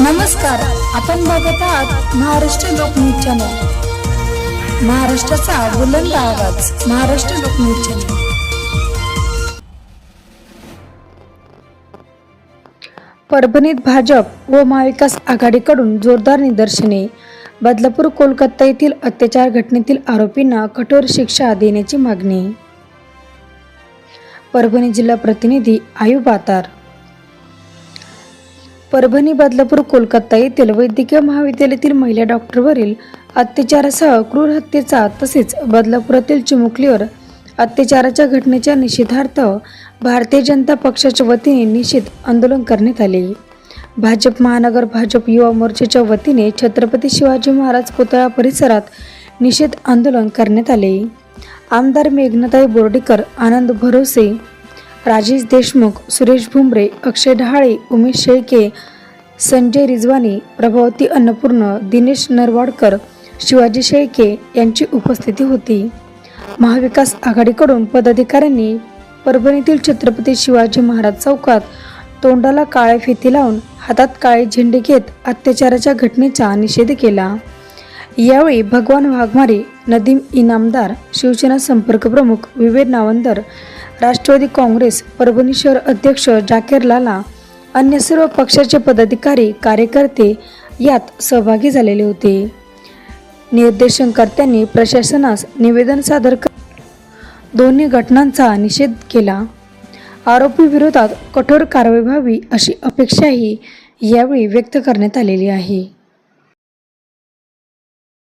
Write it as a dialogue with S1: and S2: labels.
S1: नमस्कार आपण बघत आहात महाराष्ट्र लोकन्यूज चॅनल. महाराष्ट्राचा बुलंद आवाज महाराष्ट्र लोकन्यूज चॅनल. परभणीत भाजप व महाविकास आघाडीकडून जोरदार निदर्शने. बदलापूर कोलकाता येथील अत्याचार घटनेतील आरोपींना कठोर शिक्षा देण्याची मागणी. परभणी जिल्हा प्रतिनिधी आयु बातार परभणी बदलापूर कोलकाता येथील वैद्यकीय महाविद्यालयातील महिला डॉक्टरवरील अत्याचारासह क्रूर हत्येचा तसेच बदलापुरातील चिमुकलीवर अत्याचाराच्या घटनेच्या निषेधार्थ भारतीय जनता पक्षाच्या वतीने निषेध आंदोलन करण्यात आले. भाजप महानगर भाजप युवा मोर्चाच्या वतीने छत्रपती शिवाजी महाराज पुतळा परिसरात निषेध आंदोलन करण्यात आले. आमदार मेघनाताई बोर्डीकर आनंद भरोसे राजेश देशमुख सुरेश भुमरे अक्षय डहाळे उमेश शेळके संजय रिजवानी प्रभावती अन्नपूर्ण दिनेश नरवाडकर शिवाजी शेळके यांची उपस्थिती होती. महाविकास आघाडीकडून पदाधिकाऱ्यांनी परभणीतील छत्रपती शिवाजी महाराज चौकात तोंडाला काळे फिती लावून हातात काळे झेंडे घेत अत्याचाराच्या घटनेचा निषेध केला. यावेळी भगवान वाघमारे नदीम इनामदार शिवसेना संपर्क प्रमुख विवेक नावंदर राष्ट्रवादी काँग्रेस परभणी शहर अध्यक्ष जाकीर लाला अन्य सर्व पक्षाचे पदाधिकारी कार्यकर्ते यात सहभागी झालेले होते. निर्देशनकर्त्यांनी प्रशासनास निवेदन सादर कर दोन्ही घटनांचा निषेध केला. आरोपी विरोधात कठोर कारवाई व्हावी अशी अपेक्षाही यावेळी व्यक्त करण्यात आलेली आहे.